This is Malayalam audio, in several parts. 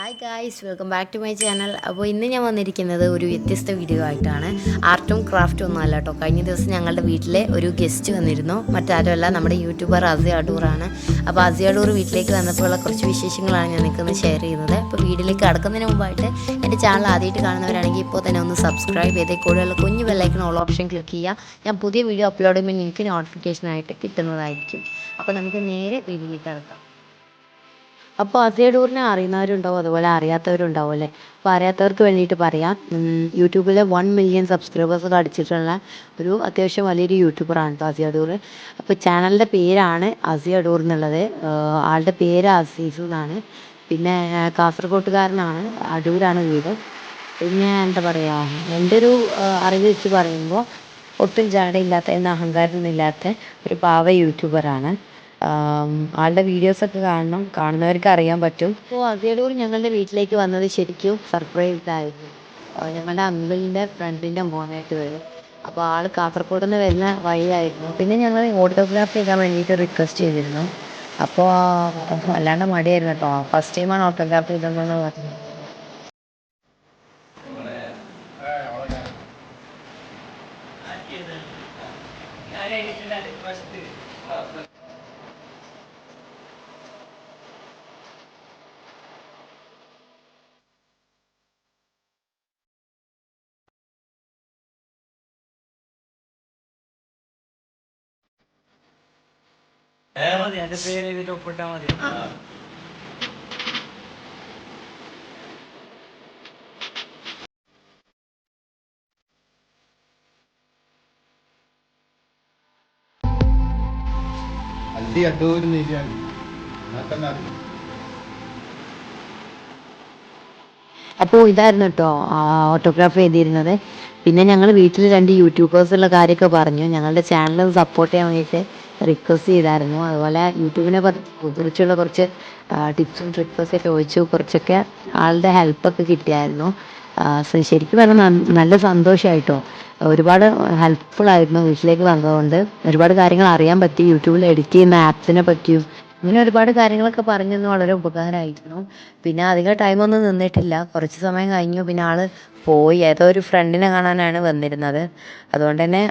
Hi guys welcome back to my channel അപ്പോൾ ഇന്ന് ഞാൻ വന്നിരിക്കുന്നത് ഒരു വ്യത്യസ്ത വീഡിയോ ആയിട്ടാണ്. ആർട്ടും ക്രാഫ്റ്റും ഒന്നും അല്ല കേട്ടോ. കഴിഞ്ഞ ദിവസം ഞങ്ങളുടെ വീട്ടിലെ ഒരു ഗസ്റ്റ് വന്നിരുന്നു. മറ്റാരുമല്ല നമ്മുടെ യൂട്യൂബർ അസിയ അടൂറാണ് അപ്പോൾ അസിയ അടൂർ വീട്ടിലേക്ക് വന്നപ്പോഴുള്ള കുറച്ച് വിശേഷങ്ങളാണ് ഞാൻ നിൽക്കുന്നത് ഷെയർ ചെയ്യുന്നത്. അപ്പോൾ വീഡിയോയിലേക്ക് കടക്കുന്നതിന് മുമ്പായിട്ട് എന്റെ ചാനൽ ആദ്യമായിട്ട് കാണുന്നവരാണെങ്കിൽ ഇപ്പോൾ തന്നെ ഒന്ന് സബ്സ്ക്രൈബ് ചെയ്തേ കൂടെയുള്ള കുഞ്ഞു ബെല്ലൈക്കൺ ഓൾ ഓപ്ഷൻ ക്ലിക്ക് ചെയ്യുക. ഞാൻ പുതിയ വീഡിയോ അപ്ലോഡ് ചെയ്യുമ്പോൾ നിങ്ങൾക്ക് നോട്ടിഫിക്കേഷനായിട്ട് കിട്ടുന്നതായിരിക്കും. അപ്പോൾ നമുക്ക് നേരെ വീഡിയോയിലേക്ക് കടക്കാം. അപ്പോൾ അസേഡൂറിനെ അറിയുന്നവരുണ്ടാവും അതുപോലെ അറിയാത്തവരുണ്ടാവും അല്ലേ അപ്പോൾ അറിയാത്തവർക്ക് വേണ്ടിയിട്ട് പറയാം. യൂട്യൂബിൽ വൺ മില്യൺ സബ്സ്ക്രൈബേഴ്സ് അടിച്ചിട്ടുള്ള ഒരു അത്യാവശ്യം വലിയൊരു യൂട്യൂബറാണ് കേട്ടോ അസിയഡൂർ അപ്പോൾ ചാനലിന്റെ പേരാണ് അസിയഡൂർ എന്നുള്ളത്. ആളുടെ പേര് അസീസ് എന്നാണ്. പിന്നെ കാസർഗോട്ടുകാരനാണ് അടൂരാണ് വീട്. പിന്നെ എന്താ പറയുക എന്റെ ഒരു അറിവ് വെച്ച് പറയുമ്പോൾ ഒട്ടും ജാടയില്ലാത്ത എന്ന അഹങ്കാരമൊന്നും ഇല്ലാത്ത ഒരു പാവ യൂട്യൂബറാണ്. ആളുടെ വീഡിയോസ് ഒക്കെ കാണണം. കാണുന്നവർക്ക് അറിയാൻ പറ്റും. അപ്പോൾ കൂടി ഞങ്ങളുടെ വീട്ടിലേക്ക് വന്നത് ശരിക്കും സർപ്രൈസ് ആയിരുന്നു ഞങ്ങളുടെ അങ്കിളിന്റെ ഫ്രണ്ടിന്റെ മോനായിട്ട് വരും. അപ്പോൾ ആൾ കാസർഗോഡ് നിന്ന് വരുന്ന വഴിയായിരുന്നു. പിന്നെ ഞങ്ങൾ ഓട്ടോഗ്രാഫ് ചെയ്യാൻ വേണ്ടിയിട്ട് റിക്വസ്റ്റ് ചെയ്തിരുന്നു. അപ്പോൾ അല്ലാണ്ട് മടിയായിരുന്നു കേട്ടോ. ഫസ്റ്റ് ടൈമാണ് ഓട്ടോഗ്രാഫ് ചെയ്തതെന്ന് പറഞ്ഞു ഏ മതി എന്റെ പേര് എഴുതിട്ട് ഒപ്പിട്ടാ മതി. അല്ലി അടൂർ നീതിയാണ് എന്നാൽ തന്നെ അറിയും. അപ്പോൾ ഇതായിരുന്നു കേട്ടോ ഓട്ടോഗ്രാഫ് എഴുതിയിരുന്നത്. പിന്നെ ഞങ്ങൾ വീട്ടിൽ രണ്ട് യൂട്യൂബേഴ്സുള്ള കാര്യമൊക്കെ പറഞ്ഞു. ഞങ്ങളുടെ ചാനൽ സപ്പോർട്ട് ചെയ്യാൻ വേണ്ടിയിട്ട് റിക്വസ്റ്റ് ചെയ്തായിരുന്നു. അതുപോലെ യൂട്യൂബിനെ കുറിച്ചുള്ള കുറച്ച് ടിപ്സും ട്രിക്സൊക്കെ ചോദിച്ചു. കുറച്ചൊക്കെ ആളുടെ ഹെൽപ്പൊക്കെ കിട്ടിയായിരുന്നു. ശരിക്കും പറഞ്ഞാൽ നല്ല സന്തോഷമായിട്ടോ ഒരുപാട് ഹെൽപ്ഫുൾ ആയിരുന്നു വീട്ടിലേക്ക് വന്നതുകൊണ്ട്. ഒരുപാട് കാര്യങ്ങൾ അറിയാൻ പറ്റി. യൂട്യൂബിൽ എഡിറ്റ് ചെയ്യുന്ന ആപ്സിനെ പറ്റിയും ഇങ്ങനെ ഒരുപാട് കാര്യങ്ങളൊക്കെ പറഞ്ഞു തന്നു. വളരെ ഉപകാരമായിരുന്നു. പിന്നെ അധികം ടൈമൊന്നും നിന്നിട്ടില്ല. കുറച്ച് സമയം കഴിഞ്ഞു. പിന്നെ ആൾ പോയി. ഏതോ ഒരു ഫ്രണ്ടിനെ കാണാനാണ് വന്നിരുന്നത്. അതുകൊണ്ട് തന്നെ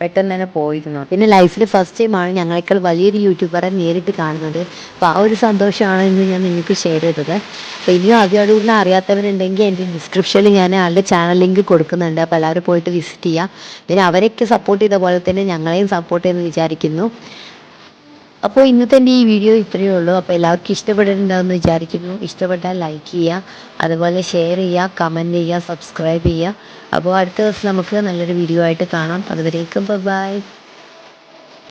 പെട്ടെന്ന് തന്നെ പോയിരുന്നു. പിന്നെ ലൈഫിൽ ഫസ്റ്റ് ടൈമാണ് ഞങ്ങളെക്കാൾ വലിയൊരു യൂട്യൂബറെ നേരിട്ട് കാണുന്നത്. അപ്പോൾ ആ ഒരു സന്തോഷമാണ് ഇന്ന് ഞാൻ നിങ്ങൾക്ക് ഷെയർ ചെയ്തത്. അപ്പോൾ ഇനിയും ആദ്യമായിട്ട് അറിയാത്തവരുണ്ടെങ്കിൽ എന്റെ ഡിസ്ക്രിപ്ഷനിൽ ഞാൻ ആളുടെ ചാനൽ ലിങ്ക് കൊടുക്കുന്നുണ്ട്. അപ്പോൾ എല്ലാവരും പോയിട്ട് വിസിറ്റ് ചെയ്യുക പിന്നെ അവരെയൊക്കെ സപ്പോർട്ട് ചെയ്ത പോലെ തന്നെ ഞങ്ങളെയും സപ്പോർട്ട് ചെയ്യുമെന്ന് വിചാരിക്കുന്നു. അപ്പോൾ ഇന്നത്തെ എന്റെ ഈ വീഡിയോ ഇത്രയേ ഉള്ളൂ. അപ്പോൾ എല്ലാവർക്കും ഇഷ്ടപ്പെട്ടിട്ടുണ്ടാവുമെന്ന് വിചാരിക്കുന്നു. ഇഷ്ടപ്പെട്ടാൽ ലൈക്ക് ചെയ്യുക അതുപോലെ ഷെയർ ചെയ്യുക കമന്റ് ചെയ്യുക സബ്സ്ക്രൈബ് ചെയ്യുക. അപ്പോൾ അടുത്ത ദിവസം നമുക്ക് നല്ലൊരു വീഡിയോ ആയിട്ട് കാണാം. അതുവരേക്കും ബൈ